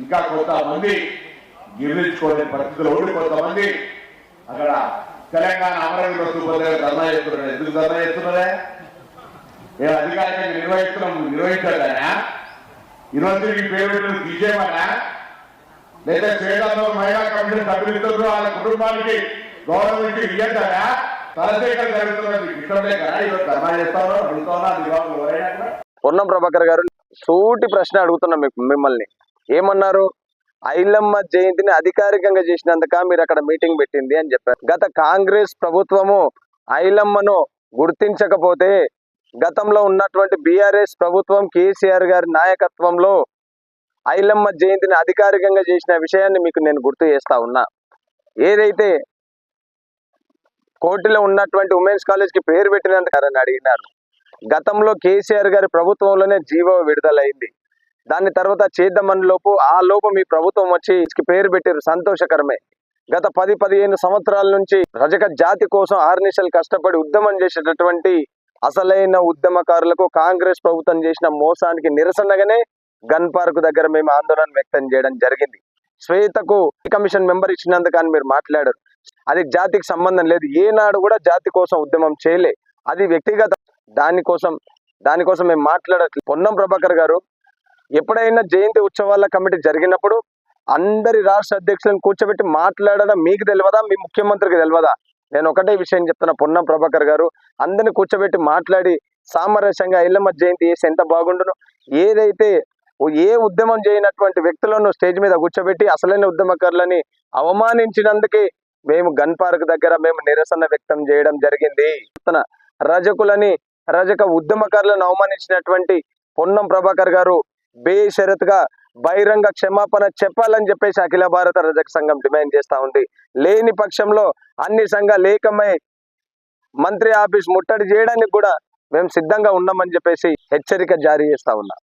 ఇంకా కొంతమంది గిరిచుకోలేని పరిస్థితులు ఉండి కొంతమంది అక్కడ తెలంగాణ అమరవీరుల స్థూపం ధర్నా చేస్తున్నారు. ఎందుకు ధర్నా చేస్తున్నారే? ఏ అధికారికంగా నిర్వహిస్తున్నాం నిర్వహించాలనా యూనివర్సిటీకి పేరు తీసేయమనా లేదా చేయడంలో మహిళా కమిషన్ సభ్యులతో వాళ్ళ కుటుంబానికి గౌరవించి ఇయ్యద్దనా తలసేకలు జరుగుతున్నది మీకు ఇష్టం ఈరోజు ధర్నా చేస్తాను అడుగుతానా దివాళి ఎవరైనా పొన్నం ప్రభాకర్ గారు సూటి ప్రశ్న అడుగుతున్నా మీకు మిమ్మల్ని. ఏమన్నారు? ఐలమ్మ జయంతిని అధికారికంగా చేసినందుక మీరు అక్కడ మీటింగ్ పెట్టింది అని చెప్పారు. గత కాంగ్రెస్ ప్రభుత్వము ఐలమ్మను గుర్తించకపోతే గతంలో ఉన్నటువంటి బీఆర్ఎస్ ప్రభుత్వం కేసీఆర్ గారి నాయకత్వంలో ఐలమ్మ జయంతిని అధికారికంగా చేసిన విషయాన్ని మీకు నేను గుర్తు చేస్తా ఉన్నా. ఏదైతే కోర్టులో ఉన్నటువంటి ఉమెన్స్ కాలేజ్కి పేరు పెట్టినందుకు అడిగినారు? గతంలో కేసీఆర్ గారి ప్రభుత్వంలోనే జీవో విడుదలైంది. దాని తర్వాత చేద్దామని లోపు ఆ లోపు మీ ప్రభుత్వం వచ్చి పేరు పెట్టారు సంతోషకరమే. గత పది పదిహేను సంవత్సరాల నుంచి రజక జాతి కోసం ఆర్నిషలు కష్టపడి ఉద్యమం చేసేటటువంటి అసలైన ఉద్యమకారులకు కాంగ్రెస్ ప్రభుత్వం చేసిన మోసానికి నిరసనగానే గన్ పార్క్ దగ్గర మేము ఆందోళన వ్యక్తం చేయడం జరిగింది. శ్వేతకు కమిషన్ మెంబర్ ఇచ్చినందుకు అని మీరు మాట్లాడారు. అది జాతికి సంబంధం లేదు. ఏనాడు కూడా జాతి కోసం ఉద్యమం చేయలే. అది వ్యక్తిగత దానికోసం దానికోసం మేము మాట్లాడట్లేదు పొన్నం ప్రభాకర్ గారు ఎప్పుడైనా జయంతి ఉత్సవాల కమిటీ జరిగినప్పుడు అందరి రాష్ట్ర అధ్యక్షులను కూర్చోబెట్టి మాట్లాడడం మీకు తెలియదా? మీ ముఖ్యమంత్రికి తెలియదా? నేను ఒకటే విషయం చెప్తున్నా పొన్నం ప్రభాకర్ గారు అందరిని కూర్చోబెట్టి మాట్లాడి సామరస్యంగా ఐలమ్మ జయంతి చేసి ఎంత బాగుండును? ఏదైతే ఓ- ఏ ఉద్యమం చేయనటువంటి వ్యక్తులను స్టేజ్ మీద కూర్చోబెట్టి అసలైన ఉద్యమకారులని అవమానించినందుకే మేము గన్ పార్క్ దగ్గర మేము నిరసన వ్యక్తం చేయడం జరిగింది. చెప్తున్నా, రజకులని రజక ఉద్యమకారులను అవమానించినటువంటి పొన్నం ప్రభాకర్ గారు బేషరత్గా బహిరంగ క్షమాపణ చెప్పాలని చెప్పేసి అఖిల భారత రజక సంఘం డిమాండ్ చేస్తా ఉంది. లేని పక్షంలో అన్ని సంఘాలు ఏకమై మంత్రి ఆఫీస్ ముట్టడి చేయడానికి కూడా మేము సిద్ధంగా ఉన్నామని చెప్పేసి హెచ్చరిక జారీ చేస్తా ఉన్నా.